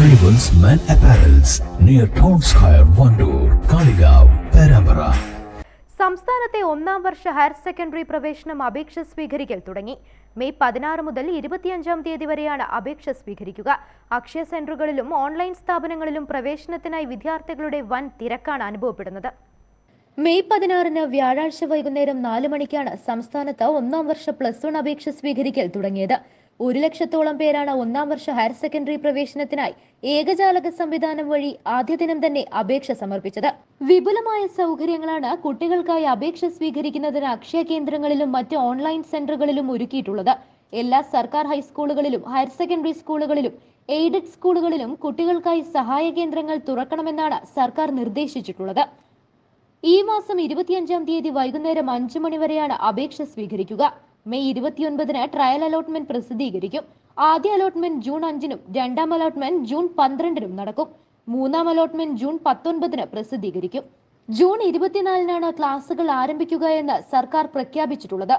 Jewels Men Apparels near Town Square, Wandoor Kalikavu Perambara. സംസ്ഥാനത്തെ ഒന്നാം വർഷ higher secondary പ്രവേശനം അപേക്ഷ സ്വീകരിക്കൽ തുടങ്ങി. മെയ് പതിനാറ് മുതൽ ഇരുപത്തിയഞ്ചാം തീയതി വരെയാണ് അപേക്ഷ സ്വീകരിക്കുക. അക്ഷയ സെന്ററുകളിലും ഓൺലൈൻ സ്ഥാപനങ്ങളിലും പ്രവേശനത്തിനായി വിദ്യാർത്ഥികളുടെ വൻ തിരക്കാണ് അനുഭവപ്പെടുന്നത്. മെയ് പതിനാറിന് വ്യാഴാഴ്ച വൈകുന്നേരം നാല് മണിക്കാണ് സംസ്ഥാനത്ത് ഒന്നാം വർഷ പ്ലസ് വൺ അപേക്ഷ സ്വീകരിക്കൽ തുടങ്ങിയത്. ഒരു ലക്ഷത്തോളം പേരാണ് ഒന്നാം വർഷ ഹയർ സെക്കൻഡറി പ്രവേശനത്തിനായി ഏകജാലക സംവിധാനം വഴി ആദ്യ ദിനം തന്നെ അപേക്ഷ സമർപ്പിച്ചത്. വിപുലമായ സൗകര്യങ്ങളാണ് കുട്ടികൾക്കായി അപേക്ഷ സ്വീകരിക്കുന്നതിന് അക്ഷയ കേന്ദ്രങ്ങളിലും മറ്റ് ഓൺലൈൻ സെന്ററുകളിലും ഒരുക്കിയിട്ടുള്ളത്. എല്ലാ സർക്കാർ ഹൈസ്കൂളുകളിലും ഹയർ സെക്കൻഡറി സ്കൂളുകളിലും എയ്ഡഡ് സ്കൂളുകളിലും കുട്ടികൾക്കായി സഹായ കേന്ദ്രങ്ങൾ തുറക്കണമെന്നാണ് സർക്കാർ നിർദ്ദേശിച്ചിട്ടുള്ളത്. ഈ മാസം ഇരുപത്തിയഞ്ചാം തീയതി വൈകുന്നേരം അഞ്ചു മണി വരെയാണ് അപേക്ഷ സ്വീകരിക്കുക. മെയ് ഇരുപത്തിയൊൻപതിന് ട്രയൽ അലോട്ട്മെന്റ് പ്രസിദ്ധീകരിക്കും. ആദ്യ അലോട്ട്മെന്റ് ജൂൺ അഞ്ചിനും രണ്ടാം അലോട്ട്മെന്റ് ജൂൺ പന്ത്രണ്ടിനും നടക്കും. മൂന്നാം അലോട്ട്മെന്റ് ജൂൺ പത്തൊൻപതിന് പ്രസിദ്ധീകരിക്കും. ജൂൺ ഇരുപത്തിനാലിനാണ് ക്ലാസുകൾ ആരംഭിക്കുക എന്ന് സർക്കാർ പ്രഖ്യാപിച്ചിട്ടുള്ളത്.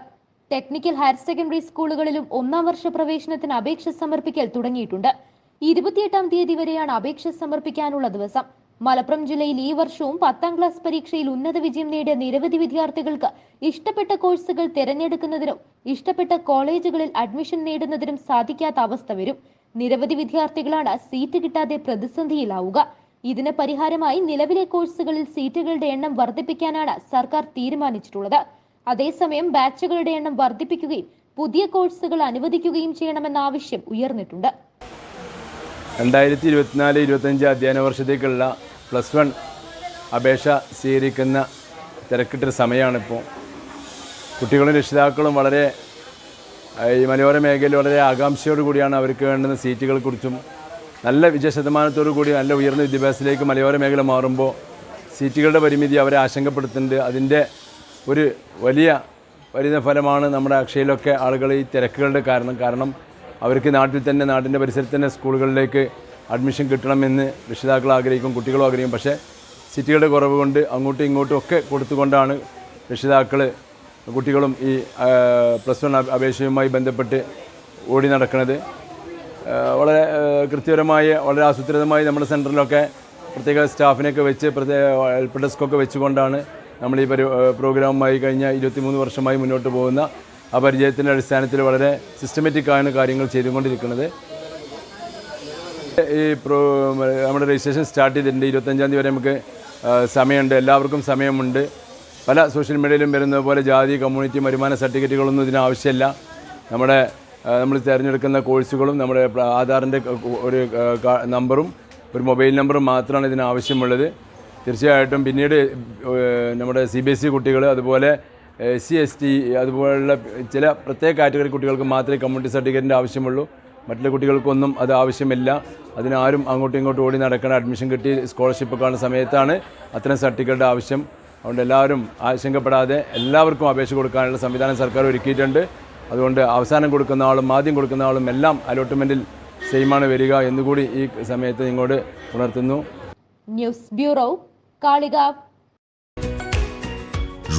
ടെക്നിക്കൽ ഹയർ സെക്കൻഡറി സ്കൂളുകളിലും ഒന്നാം വർഷ പ്രവേശനത്തിന് അപേക്ഷ സമർപ്പിക്കൽ തുടങ്ങിയിട്ടുണ്ട്. ഇരുപത്തിയെട്ടാം തീയതി വരെയാണ് അപേക്ഷ സമർപ്പിക്കാനുള്ള ദിവസം. മലപ്പുറം ജില്ലയിൽ ഈ വർഷവും പത്താം ക്ലാസ് പരീക്ഷയിൽ ഉന്നത വിജയം നേടിയ നിരവധി വിദ്യാർത്ഥികൾക്ക് ഇഷ്ടപ്പെട്ട കോഴ്സുകൾ തിരഞ്ഞെടുക്കുന്നതിനും ഇഷ്ടപ്പെട്ട കോളേജുകളിൽ അഡ്മിഷൻ നേടുന്നതിനും സാധിക്കാത്ത അവസ്ഥ വരും. നിരവധി വിദ്യാർത്ഥികളാണ് സീറ്റ് കിട്ടാതെ പ്രതിസന്ധിയിലാവുക. ഇതിന് പരിഹാരമായി നിലവിലെ കോഴ്സുകളിൽ സീറ്റുകളുടെ എണ്ണം വർദ്ധിപ്പിക്കാനാണ് സർക്കാർ തീരുമാനിച്ചിട്ടുള്ളത്. അതേസമയം ബാച്ചുകളുടെ എണ്ണം വർദ്ധിപ്പിക്കുകയും പുതിയ കോഴ്സുകൾ അനുവദിക്കുകയും ചെയ്യണമെന്ന ആവശ്യം ഉയർന്നിട്ടുണ്ട്. രണ്ടായിരത്തി ഇരുപത്തിനാല് ഇരുപത്തഞ്ച് അധ്യയന വർഷത്തേക്കുള്ള പ്ലസ് വൺ അപേക്ഷ സ്വീകരിക്കുന്ന തിരക്കിട്ടൊരു സമയമാണിപ്പോൾ. കുട്ടികളും രക്ഷിതാക്കളും വളരെ ഈ മലയോര മേഖലയിൽ വളരെ ആകാംക്ഷയോട് കൂടിയാണ് അവർക്ക് വേണ്ടുന്ന സീറ്റുകളെക്കുറിച്ചും നല്ല വിജയശതമാനത്തോടു കൂടി നല്ല ഉയർന്ന വിദ്യാഭ്യാസത്തിലേക്ക് മലയോര മേഖല മാറുമ്പോൾ സീറ്റുകളുടെ പരിമിതി അവരെ ആശങ്കപ്പെടുത്തുന്നുണ്ട്. അതിന്റെ ഒരു വലിയ വരുന്ന ഫലമാണ് നമ്മുടെ അക്ഷയയിലൊക്കെ ആളുകൾ ഈ തിരക്കുകളുടെ കാരണം. കാരണം അവർക്ക് നാട്ടിൽ തന്നെ നാടിന്റെ പരിസരത്ത് തന്നെ സ്കൂളുകളിലേക്ക് അഡ്മിഷൻ കിട്ടണമെന്ന് രക്ഷിതാക്കൾ ആഗ്രഹിക്കും കുട്ടികളും ആഗ്രഹിക്കും. പക്ഷേ സിറ്റികളുടെ കുറവ് കൊണ്ട് അങ്ങോട്ടും ഇങ്ങോട്ടും ഒക്കെ കൊടുത്തുകൊണ്ടാണ് രക്ഷിതാക്കൾ കുട്ടികളും ഈ പ്ലസ് വൺ അപേക്ഷയുമായി ബന്ധപ്പെട്ട് ഓടി നടക്കുന്നത്. വളരെ കൃത്യപരമായ വളരെ ആസൂത്രിതമായി നമ്മുടെ സെന്ററിലൊക്കെ പ്രത്യേക സ്റ്റാഫിനെയൊക്കെ വെച്ച് പ്രത്യേക ഹെൽപ്പ് ഡെസ്കൊക്കെ വെച്ചുകൊണ്ടാണ് നമ്മൾ ഈ പരി പ്രോഗ്രാമുമായി കഴിഞ്ഞ ഇരുപത്തിമൂന്ന് വർഷമായി മുന്നോട്ട് പോകുന്ന ആ പരിചയത്തിന്റെ അടിസ്ഥാനത്തിൽ വളരെ സിസ്റ്റമാറ്റിക്കാണ് കാര്യങ്ങൾ ചെയ്തുകൊണ്ടിരിക്കുന്നത്. ഈ പ്രോ നമ്മുടെ രജിസ്ട്രേഷൻ സ്റ്റാർട്ട് ചെയ്തിട്ടുണ്ട്. ഇരുപത്തഞ്ചാം തീയതി വരെ നമുക്ക് സമയമുണ്ട്. എല്ലാവർക്കും സമയമുണ്ട്. പല സോഷ്യൽ മീഡിയയിലും വരുന്നത് പോലെ ജാതി കമ്മ്യൂണിറ്റി വരുമാന സർട്ടിഫിക്കറ്റുകളൊന്നും ഇതിനാവശ്യമില്ല നമ്മുടെ നമ്മൾ തിരഞ്ഞെടുക്കുന്ന കോഴ്സുകളും നമ്മുടെ ആധാറിന്റെ ഒരു നമ്പറും ഒരു മൊബൈൽ നമ്പറും മാത്രമാണ് ഇതിനാവശ്യമുള്ളത് തീർച്ചയായിട്ടും പിന്നീട് നമ്മുടെ സി ബി എസ് ഇ കുട്ടികൾ അതുപോലെ സി എസ് ടി അതുപോലുള്ള ചില പ്രത്യേക കാറ്റഗറി കുട്ടികൾക്ക് മാത്രമേ കമ്മ്യൂണിറ്റി സർട്ടിഫിക്കറ്റിന്റെ ആവശ്യമുള്ളൂ. മറ്റുള്ള കുട്ടികൾക്കൊന്നും അത് ആവശ്യമില്ല. അതിനാരും അങ്ങോട്ടും ഇങ്ങോട്ടും ഓടി നടക്കണം അഡ്മിഷൻ കിട്ടി സ്കോളർഷിപ്പ് കാണുന്ന സമയത്താണ് അത്തരം സർട്ടിഫിക്കറ്റുടെ ആവശ്യം. അതുകൊണ്ട് എല്ലാവരും ആശങ്കപ്പെടാതെ എല്ലാവർക്കും അപേക്ഷ കൊടുക്കാനുള്ള സംവിധാനം സർക്കാർ ഒരുക്കിയിട്ടുണ്ട്. അതുകൊണ്ട് അവസാനം കൊടുക്കുന്ന ആളും ആദ്യം കൊടുക്കുന്ന ആളും എല്ലാം അലോട്ട്മെന്റിൽ സെയിമാണ് വരിക എന്നുകൂടി ഈ സമയത്ത് നിങ്ങളോട് ഉണർത്തുന്നു. News bureau Kalikavu.